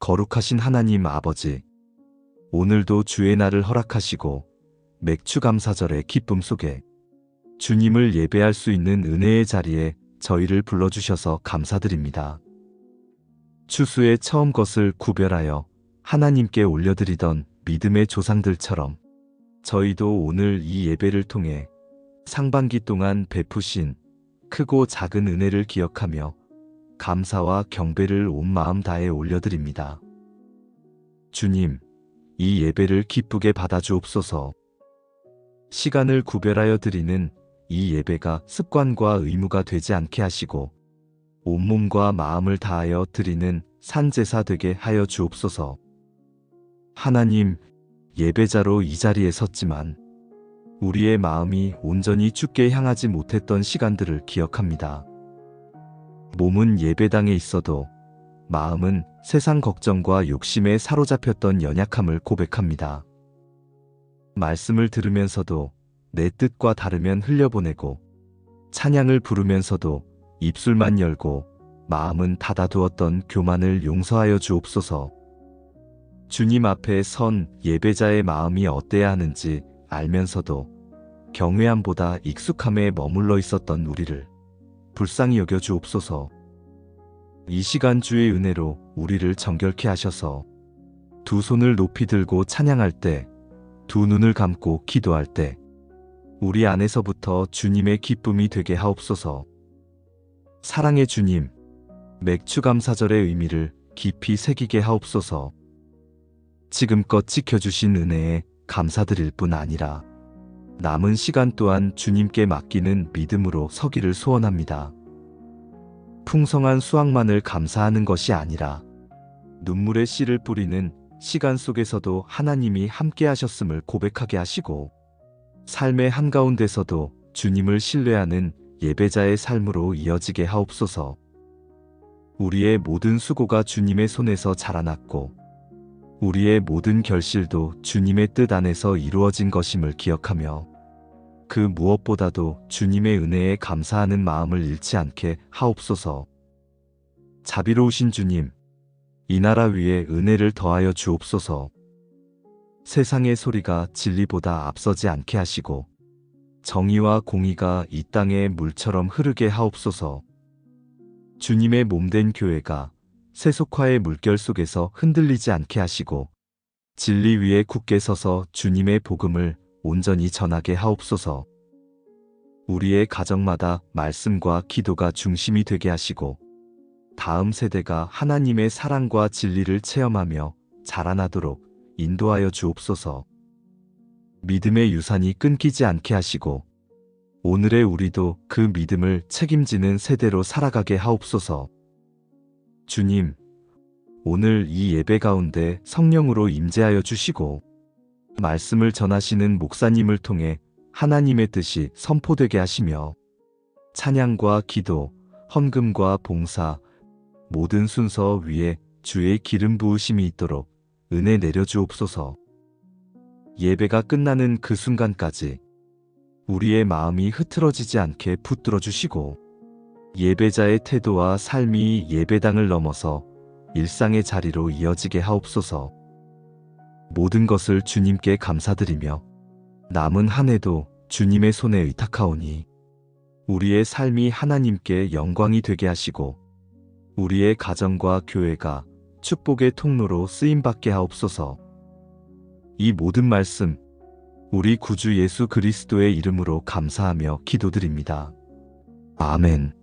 거룩하신 하나님 아버지, 오늘도 주의 날을 허락하시고 맥주 감사절의 기쁨 속에 주님을 예배할 수 있는 은혜의 자리에 저희를 불러주셔서 감사드립니다. 추수의 처음 것을 구별하여 하나님께 올려드리던 믿음의 조상들처럼 저희도 오늘 이 예배를 통해 상반기 동안 베푸신 크고 작은 은혜를 기억하며 감사와 경배를 온 마음 다해 올려드립니다. 주님, 이 예배를 기쁘게 받아주옵소서. 시간을 구별하여 드리는 이 예배가 습관과 의무가 되지 않게 하시고 온몸과 마음을 다하여 드리는 산제사 되게 하여 주옵소서. 하나님, 예배자로 이 자리에 섰지만 우리의 마음이 온전히 주께 향하지 못했던 시간들을 기억합니다. 몸은 예배당에 있어도 마음은 세상 걱정과 욕심에 사로잡혔던 연약함을 고백합니다. 말씀을 들으면서도 내 뜻과 다르면 흘려보내고 찬양을 부르면서도 입술만 열고 마음은 닫아두었던 교만을 용서하여 주옵소서. 주님 앞에 선 예배자의 마음이 어때야 하는지 알면서도 경외함보다 익숙함에 머물러 있었던 우리를 불쌍히 여겨 주옵소서. 이 시간 주의 은혜로 우리를 정결케 하셔서 두 손을 높이 들고 찬양할 때, 두 눈을 감고 기도할 때, 우리 안에서부터 주님의 기쁨이 되게 하옵소서. 사랑의 주님, 맥주 감사절의 의미를 깊이 새기게 하옵소서. 지금껏 지켜주신 은혜에 감사드릴 뿐 아니라 남은 시간 또한 주님께 맡기는 믿음으로 서기를 소원합니다. 풍성한 수확만을 감사하는 것이 아니라 눈물의 씨를 뿌리는 시간 속에서도 하나님이 함께 하셨음을 고백하게 하시고 삶의 한가운데서도 주님을 신뢰하는 예배자의 삶으로 이어지게 하옵소서. 우리의 모든 수고가 주님의 손에서 자라났고 우리의 모든 결실도 주님의 뜻 안에서 이루어진 것임을 기억하며 그 무엇보다도 주님의 은혜에 감사하는 마음을 잃지 않게 하옵소서. 자비로우신 주님, 이 나라 위에 은혜를 더하여 주옵소서. 세상의 소리가 진리보다 앞서지 않게 하시고 정의와 공의가 이 땅에 물처럼 흐르게 하옵소서. 주님의 몸된 교회가 세속화의 물결 속에서 흔들리지 않게 하시고 진리 위에 굳게 서서 주님의 복음을 온전히 전하게 하옵소서. 우리의 가정마다 말씀과 기도가 중심이 되게 하시고 다음 세대가 하나님의 사랑과 진리를 체험하며 자라나도록 인도하여 주옵소서. 믿음의 유산이 끊기지 않게 하시고 오늘의 우리도 그 믿음을 책임지는 세대로 살아가게 하옵소서. 주님, 오늘 이 예배 가운데 성령으로 임재하여 주시고 말씀을 전하시는 목사님을 통해 하나님의 뜻이 선포되게 하시며 찬양과 기도, 헌금과 봉사, 모든 순서 위에 주의 기름 부으심이 있도록 은혜 내려주옵소서. 예배가 끝나는 그 순간까지 우리의 마음이 흐트러지지 않게 붙들어 주시고 예배자의 태도와 삶이 예배당을 넘어서 일상의 자리로 이어지게 하옵소서. 모든 것을 주님께 감사드리며 남은 한 해도 주님의 손에 의탁하오니 우리의 삶이 하나님께 영광이 되게 하시고 우리의 가정과 교회가 축복의 통로로 쓰임받게 하옵소서. 이 모든 말씀 우리 구주 예수 그리스도의 이름으로 감사하며 기도드립니다. 아멘.